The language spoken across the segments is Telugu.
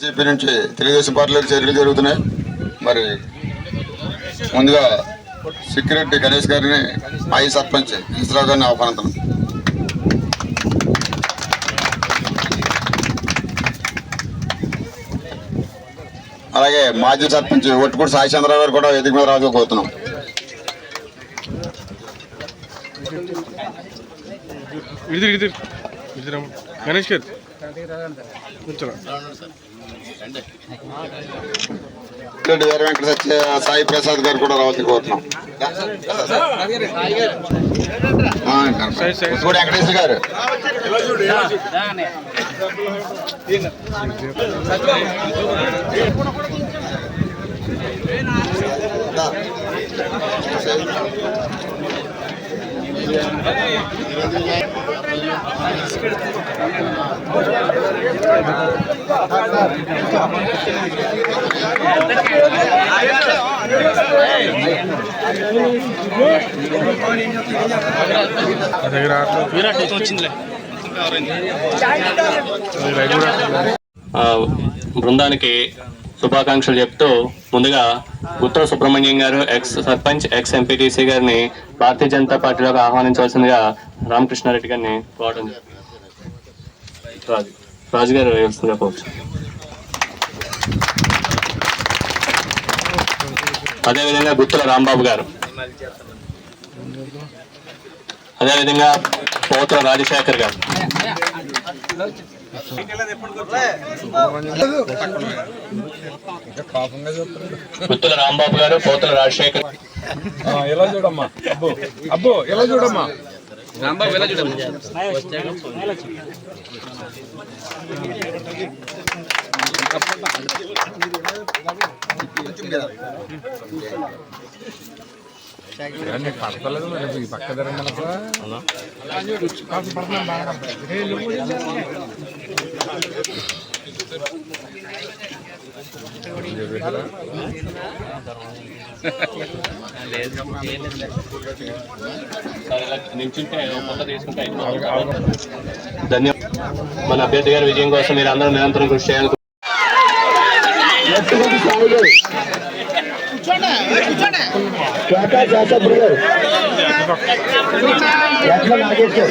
బీజేపీ నుంచి తెలుగుదేశం పార్టీలోకి చర్యలు జరుగుతున్నాయి. మరి ముందుగా సిక్కిరెడ్డి గణేష్ గారిని మాజీ సర్పంచ్ ఈశ్వరరావు గారిని ఆహ్వానిస్తున్నాం అలాగే మాజీ సర్పంచ్ ఒట్టుకూడి సాయి చంద్రరావు గారు కూడా ఎదుగు మీద రాజుకోతున్నాం గణేష్ గారు. కూర్చోరా. గారు వెంకట సత్య సాయి ప్రసాద్ గారు కూడా రావాల్సి కోరుతున్నాం. వెంకటేశ్వర గారు. Thank you. బృందానికి శుభాకాంక్షలు చెప్తూ ముందుగా ఉత్తర సుబ్రహ్మణ్యం గారు ఎక్స్ సర్పంచ్ ఎక్స్ ఎంపీటీసీ గారిని భారతీయ జనతా పార్టీలోకి ఆహ్వానించవలసిందిగా రామకృష్ణారెడ్డి గారిని కోరడం జరిగింది. రాజు గారు అదేవిధంగా గుత్తుల రాంబాబు గారు. అదేవిధంగా పోతుల రాజశేఖర్ గారు. గుత్తుల రాంబాబు గారు పోతుల రాజశేఖర్. ఇలా చూడమ్మా? అబ్బో అబ్బో ఇలా చూడమ్మా? రాంబాబు ఎలా చూడండి పడతలేదు మరి ఈ పక్క ధర పడుతున్నాం బాగా ధన్యవాదాలు. మన అభ్యర్థి గారి విజయం కోసం మీరు అందరూ నిరంతరం కృషి చేయాలి నాగేశ్వర్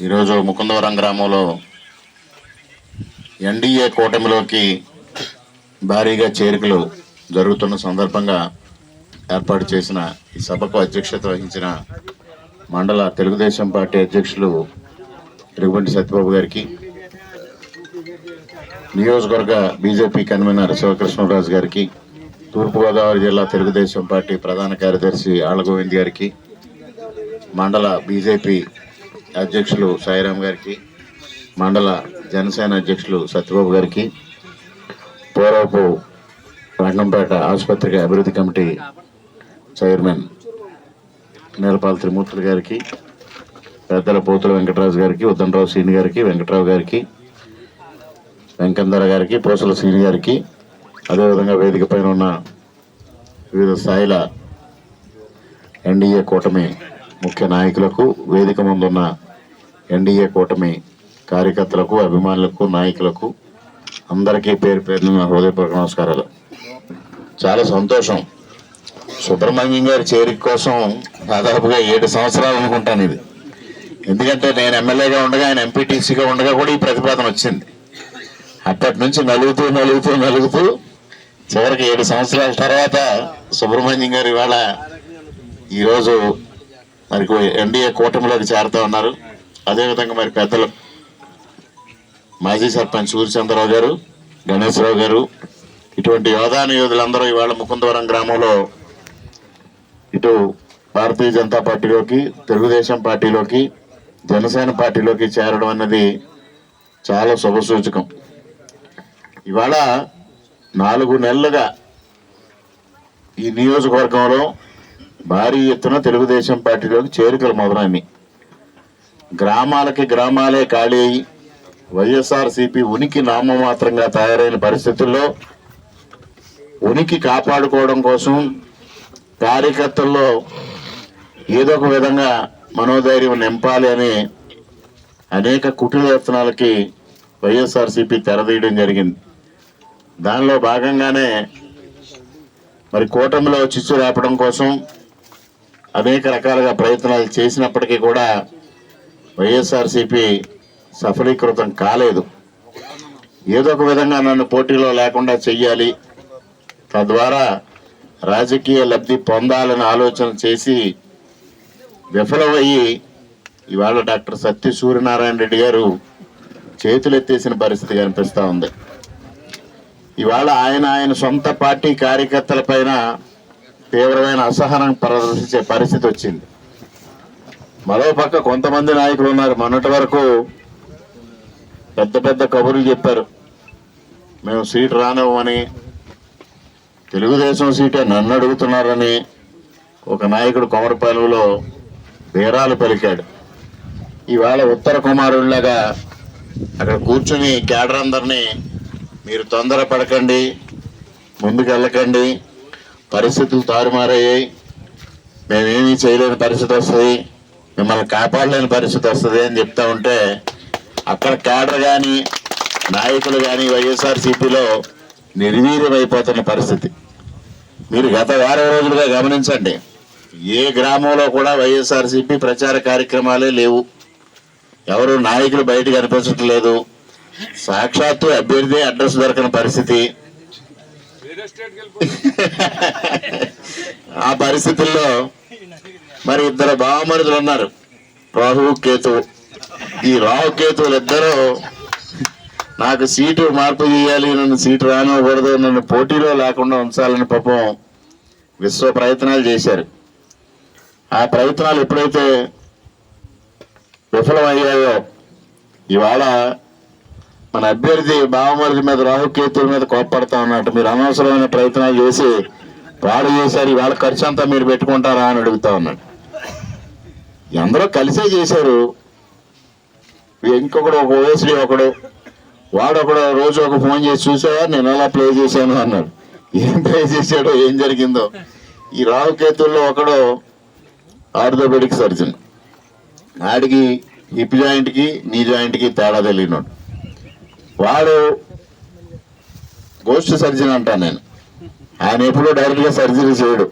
ఈరోజు ముకుందవరం గ్రామంలో ఎన్డీఏ కూటమిలోకి భారీగా చేరికలు జరుగుతున్న సందర్భంగా ఏర్పాటు చేసిన ఈ సభకు అధ్యక్షత వహించిన మండల తెలుగుదేశం పార్టీ అధ్యక్షులు తిరుగుబంటి సత్యబాబు గారికి నియోజకవర్గ బీజేపీ కన్వీనర్ శివకృష్ణరాజు గారికి తూర్పుగోదావరి జిల్లా తెలుగుదేశం పార్టీ ప్రధాన కార్యదర్శి ఆళ్ళగోవింద్ గారికి మండల బీజేపీ అధ్యక్షులు సాయిరాం గారికి మండల జనసేన అధ్యక్షులు సత్యబాబు గారికి పూర్వపు రంగంపేట ఆసుపత్రికి అభివృద్ధి కమిటీ చైర్మన్ నేలపాల త్రిమూర్తులు గారికి పెద్దల పోతుల వెంకటరాజు గారికి ఉద్దంరావు శ్రీని గారికి వెంకటరావు గారికి వెంకందర గారికి పోసల శ్రీని గారికి అదేవిధంగా వేదిక పైన ఉన్న వివిధ స్థాయిల ఎన్డీఏ కూటమి ముఖ్య నాయకులకు వేదిక ముందున్న ఎన్డీఏ కూటమి కార్యకర్తలకు అభిమానులకు నాయకులకు అందరికీ పేరు పేరున హృదయపూర్వక నమస్కారాలు. చాలా సంతోషం. సుబ్రహ్మణ్యం గారి చేరిక కోసం దాదాపుగా ఏడు సంవత్సరాలు అనుకుంటాను ఇది. ఎందుకంటే నేను ఎమ్మెల్యేగా ఉండగా ఆయన ఎంపీటీసీగా ఉండగా కూడా ఈ ప్రతిపాదన వచ్చింది. అప్పటి నుంచి నలుగుతూ నలుగుతూ నలుగుతూ చివరికి ఏడు సంవత్సరాల తర్వాత సుబ్రహ్మణ్యం గారు ఇవాళ ఈరోజు మరి ఎన్డీఏ కూటమిలోకి చేరుతా ఉన్నారు. అదేవిధంగా మరి పెద్దలు మాజీ సర్పంచ్ సూర్యచంద్రరావు గారు గణేశ్వరరావు గారు ఇటువంటి యోధాను యోధులందరూ ఇవాళ ముకుందవరం గ్రామంలో ఇటు భారతీయ జనతా పార్టీలోకి తెలుగుదేశం పార్టీలోకి జనసేన పార్టీలోకి చేరడం అన్నది చాలా శుభసూచకం ఇవాళ నాలుగు నెలలుగా ఈ నియోజకవర్గంలో భారీ ఎత్తున తెలుగుదేశం పార్టీలోకి చేరికలు మొదలైనవి గ్రామాలకి గ్రామాలే ఖాళీ అయి వైఎస్ఆర్సీపీ ఉనికి నామమాత్రంగా తయారైన పరిస్థితుల్లో ఉనికి కాపాడుకోవడం కోసం కార్యకర్తల్లో ఏదో ఒక విధంగా మనోధైర్యం నింపాలి అని అనేక కుటీల యత్నాలకి వైఎస్ఆర్సీపీ తెరదీయడం జరిగింది. దానిలో భాగంగానే మరి కూటమిలో చిచ్చు రేపడం కోసం అనేక రకాలుగా ప్రయత్నాలు చేసినప్పటికీ కూడా వైఎస్ఆర్సీపీ సఫలీకృతం కాలేదు. ఏదో ఒక విధంగా నన్ను పోటీలో లేకుండా చెయ్యాలి. తద్వారా రాజకీయ లబ్ధి పొందాలని ఆలోచన చేసి విఫలమయ్యి ఇవాళ డాక్టర్ సత్య సూర్యనారాయణ రెడ్డి గారు చేతులెత్తేసిన పరిస్థితి కనిపిస్తూ ఉంది. ఇవాళ ఆయన ఆయన సొంత పార్టీ కార్యకర్తల పైన తీవ్రమైన అసహనం ప్రదర్శించే పరిస్థితి వచ్చింది. మరో పక్క కొంతమంది నాయకులు ఉన్నారు. మొన్నటి వరకు పెద్ద పెద్ద కబుర్లు చెప్పారు. మేము సీట్ రానివ్వమని తెలుగుదేశం సీటే నన్ను అడుగుతున్నారని ఒక నాయకుడు కొమరపాలెంలో బీరాలు పలికాడు. ఇవాళ ఉత్తర కుమారుడిలాగా అక్కడ కూర్చుని కేడర్ అందరినీ మీరు తొందర పడకండి ముందుకు వెళ్ళకండి పరిస్థితులు తారుమారయ్యాయి. మేమేమీ చేయలేని పరిస్థితి వస్తుంది. మిమ్మల్ని కాపాడలేని పరిస్థితి వస్తుంది అని చెప్తా ఉంటే అక్కడ కేడర్ కానీ నాయకులు కానీ వైఎస్ఆర్సీపీలో నిర్వీర్యమైపోతున్న పరిస్థితి. మీరు గత వారం రోజులుగా గమనించండి ఏ గ్రామంలో కూడా వైఎస్ఆర్సీపీ ప్రచార కార్యక్రమాలే లేవు. ఎవరు నాయకులు బయటకు అనిపించట్లేదు. సాక్షాత్తు అభ్యర్థి అడ్రస్ దొరకని పరిస్థితి. ఆ పరిస్థితుల్లో మరి ఇద్దరు బామరుదులు ఉన్నారు. రాహు కేతు ఈ రాహు కేతువులు ఇద్దరు నాకు సీటు మార్పు చేయాలి నన్ను సీటు రానివ్వకూడదు నన్ను పోటీలో లేకుండా ఉంచాలని పాపం విశ్వ ప్రయత్నాలు చేశారు. ఆ ప్రయత్నాలు ఎప్పుడైతే విఫలమయ్యాయో ఇవాళ మన అభ్యర్థి బావమరిది మీద రాహుకేతుల మీద కోప్పడతా ఉన్నట్టు మీరు అనవసరమైన ప్రయత్నాలు చేసి వాడు చేశారు ఇవాళ ఖర్చు అంతా మీరు పెట్టుకుంటారా అని అడుగుతా ఉన్నాడు. ఎందరో కలిసే చేశారు. ఇంకొకడు ఒక ఓఎస్డి ఒకడు వాడు ఒకడు రోజు ఒక ఫోన్ చేసి చూసావా నేను ఎలా ప్లే చేశాను అన్నాడు. ఏం ప్లే చేశాడో ఏం జరిగిందో. ఈ రాహుకేతుల్లో ఒకడు ఆర్థోపెడిక్ సర్జన్. ఆడికి హిప్ జాయింట్కి నీ జాయింట్కి తేడా తెలియనాడు. వాడు గోస్ట్ సర్జన్ అంటాను నేను. ఆయన ఎప్పుడూ డైరెక్ట్గా సర్జరీ చేయడు.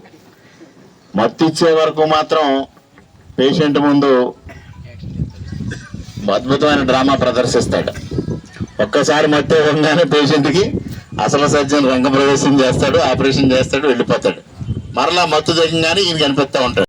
మత్తు ఇచ్చే వరకు మాత్రం పేషెంట్ ముందు అద్భుతమైన డ్రామా ప్రదర్శిస్తాడు. ఒక్కసారి మత్తు ఇవ్వగానే పేషెంట్కి అసలు సర్జన్ రంగ ప్రవేశం చేస్తాడు ఆపరేషన్ చేస్తాడు వెళ్ళిపోతాడు. మరలా మత్తు తగ్గగానే ఈయన కనిపిస్తూ ఉంటాడు.